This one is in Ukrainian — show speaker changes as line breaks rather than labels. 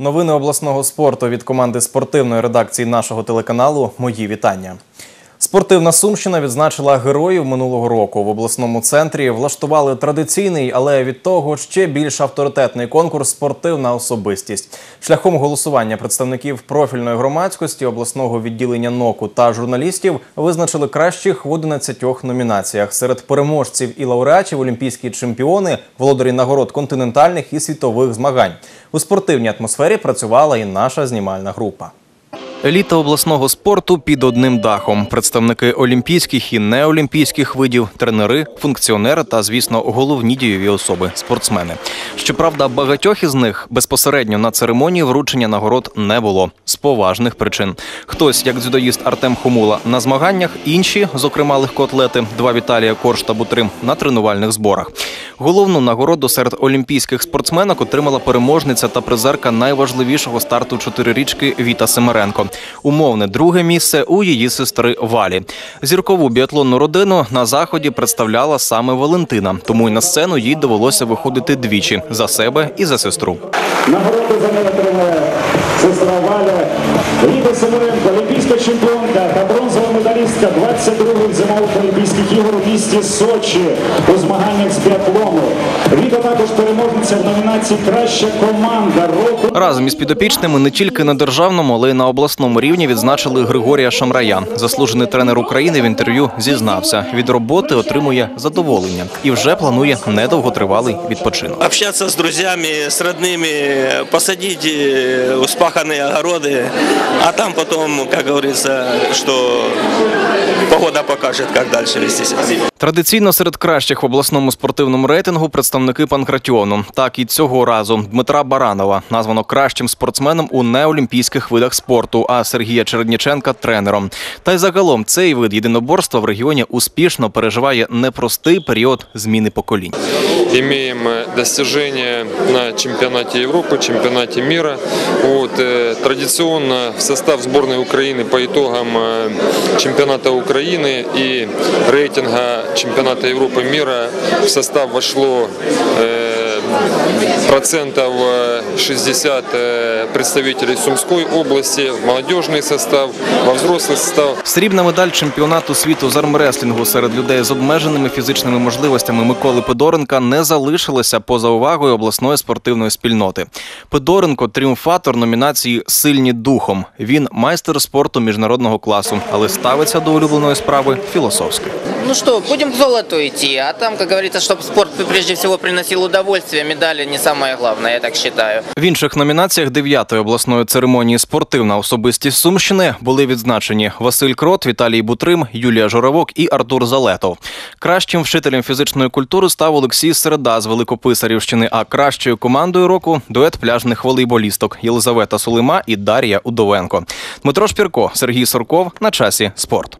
Новини обласного спорту від команди спортивної редакції нашого телеканалу. Мої вітання. Спортивна Сумщина відзначила героїв минулого року. В обласному центрі влаштували традиційний, але від того ще більш авторитетний конкурс Спортивна особистість. Шляхом голосування представників профільної громадськості, обласного відділення НОКу та журналістів визначили кращих в 11 номінаціях. Серед переможців і лауреатів олімпійські чемпіони, володарі нагород континентальних і світових змагань. У спортивній атмосфері працювала і наша знімальна група. Еліта обласного спорту під одним дахом. Представники олімпійських і неолімпійських видів, тренери, функціонери та, звісно, головні дієві особи спортсмени. Щоправда, багатьох із них безпосередньо на церемонії вручення нагород не було з поважних причин. Хтось, як дзюдоїст Артем Хомула, на змаганнях, інші, зокрема легкоатлети, два Віталія Корж та Бутрим, на тренувальних зборах. Головну нагороду серед олімпійських спортсменок отримала переможниця та призерка найважливішого старту чотирирічки Віта Семеренко. Умовне друге місце у її сестри Валі. Зіркову біатлонну родину на заході представляла саме Валентина, тому й на сцену їй довелося виходити двічі за себе і за сестру.
Нагороду за неї отримує сестра Валя. Ліда Семеренко, олімпійська чемпіонка та бронзова медалістка 22-х зимових Олімпійських ігор у місті Сочі у змаганнях з біатлону. Ліда також переможниця в номінації Краща команда року.
Разом із підопічними не тільки на державному, але й на обласному рівні відзначили Григорія Шамрая. Заслужений тренер України в інтерв'ю зізнався, від роботи отримує задоволення і вже планує недовготривалий відпочинок.
общаться с друзьями, с родными, посадить э, успаханные огороды, а там потом, как говорится, что погода покажет, как дальше вести себя.
Традиційно серед кращих в обласному спортивному рейтингу представники панкратіону. Так і цього разу Дмитра Баранова названо кращим спортсменом у неолімпійських видах спорту, а Сергія Чередніченка тренером. Та й загалом цей вид єдиноборства в регіоні успішно переживає непростий період зміни поколінь.
имеем э, достижения на чемпионате Европы, чемпионате мира. Вот, э, традиционно в состав сборной Украины по итогам э, чемпионата Украины и рейтинга чемпионата Европы мира. В состав вошло э, процентов э, 60 э, представителей Сумской области, в молодежный состав, во взрослый состав.
Срібна медаль чемпіонату світу з армреслінгу серед людей з обмеженими фізичними можливостями Миколи Пидоренка не залишилася поза увагою обласної спортивної спільноти. Пидоренко тріумфатор номінації Сильні духом. Він майстер спорту міжнародного класу, але ставиться до улюбленої справи філософськи.
Ну что, будем к золоту идти, а там, как говорится, чтобы спорт прежде всего приносил удовольствие, медали не самое главное, я так считаю.
В інших номінаціях дев'ятої обласної церемонії Спортивна особистість Сумщини були відзначені Василь Крот, Віталій Бутрим, Юлія Журавок і Артур Залетов. Кращим вчителем фізичної культури став Олексій Середа з Великописарівщини. А кращою командою року дует пляжних волейболісток Єлизавета Сулима і Дар'я Удовенко. Дмитро Шпірко, Сергій Сурков на часі спорт.